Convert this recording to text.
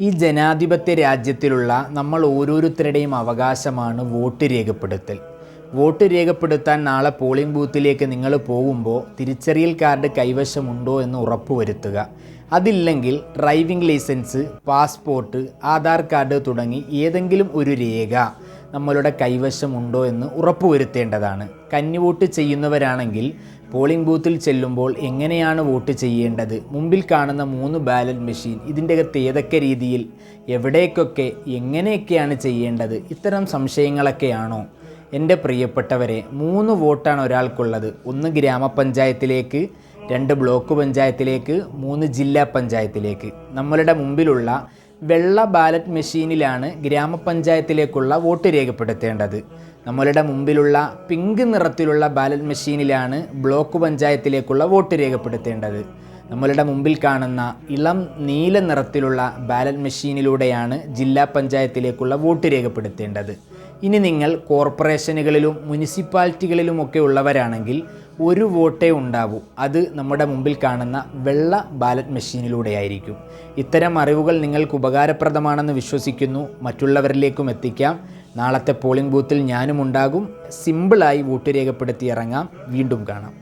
ഈ ജനാധിപത്യ രാജ്യത്തിലുള്ള നമ്മൾ ഓരോരുത്തരുടെയും അവകാശമാണ് വോട്ട് രേഖപ്പെടുത്തൽ. വോട്ട് രേഖപ്പെടുത്താൻ നാളെ പോളിംഗ് ബൂത്തിലേക്ക് നിങ്ങൾ പോകുമ്പോൾ തിരിച്ചറിയൽ കാർഡ് കൈവശമുണ്ടോ എന്ന് ഉറപ്പുവരുത്തുക. അതില്ലെങ്കിൽ driving licence passport Aadhaar card തുടങ്ങി ഏതെങ്കിലും ഒരു രേഖ നമ്മളുടെ കൈവശമുണ്ടോ എന്ന് ഉറപ്പുവരുത്തേണ്ടതാണ്. കന്നിവോട്ട് ചെയ്യുന്നവരാണെങ്കിൽ പോളിംഗ് ബൂത്തിൽ ചെല്ലുമ്പോൾ എങ്ങനെയാണ് വോട്ട് ചെയ്യേണ്ടത്? മുമ്പിൽ കാണുന്ന മൂന്ന് ബാലറ്റ് മെഷീൻ ഇതിന്റെ അകത്ത് ഏതൊക്കെ രീതിയിൽ എവിടേക്കൊക്കെ എങ്ങനെയൊക്കെയാണ് ചെയ്യേണ്ടത്? ഇത്തരം സംശയങ്ങളൊക്കെയാണോ? എന്റെ പ്രിയപ്പെട്ടവരെ മൂന്ന് വോട്ടാണ് ഒരാൾക്കുള്ളത്. ഒന്ന് ഗ്രാമപഞ്ചായത്തിലേക്ക് രണ്ട് ബ്ലോക്ക് പഞ്ചായത്തിലേക്ക് മൂന്ന് ജില്ലാ പഞ്ചായത്തിലേക്ക്. നമ്മളുടെ മുമ്പിലുള്ള വെള്ള ബാലറ്റ് മെഷീനിലാണ് ഗ്രാമപഞ്ചായത്തിലേക്കുള്ള വോട്ട് രേഖപ്പെടുത്തേണ്ടത്. നമ്മളുടെ മുമ്പിലുള്ള പിങ്ക് നിറത്തിലുള്ള ബാലറ്റ് മെഷീനിലാണ് ബ്ലോക്ക് പഞ്ചായത്തിലേക്കുള്ള വോട്ട് രേഖപ്പെടുത്തേണ്ടത്. നമ്മളുടെ മുമ്പിൽ കാണുന്ന ഇളം നീല നിറത്തിലുള്ള ബാലറ്റ് മെഷീനിലൂടെയാണ് ജില്ലാ പഞ്ചായത്തിലേക്കുള്ള വോട്ട് രേഖപ്പെടുത്തേണ്ടത്. ഇനി നിങ്ങൾ കോർപ്പറേഷനുകളിലും മുനിസിപ്പാലിറ്റികളിലുമൊക്കെ ഉള്ളവരാണെങ്കിൽ ഒരു വോട്ടേ ഉണ്ടാവൂ. അത് നമ്മുടെ മുമ്പിൽ കാണുന്ന വെള്ള ബാലറ്റ് മെഷീനിലൂടെയായിരിക്കും ഇത്തരം അറിവുകൾ നിങ്ങൾക്ക് ഉപകാരപ്രദമാണെന്ന് വിശ്വസിക്കുന്നു. മറ്റുള്ളവരിലേക്കും എത്തിക്കാം. നാളത്തെ പോളിംഗ് ബൂത്തിൽ ഞാനും ഉണ്ടാകും സിമ്പിളായി വോട്ട് രേഖപ്പെടുത്തി ഇറങ്ങാം. വീണ്ടും കാണാം.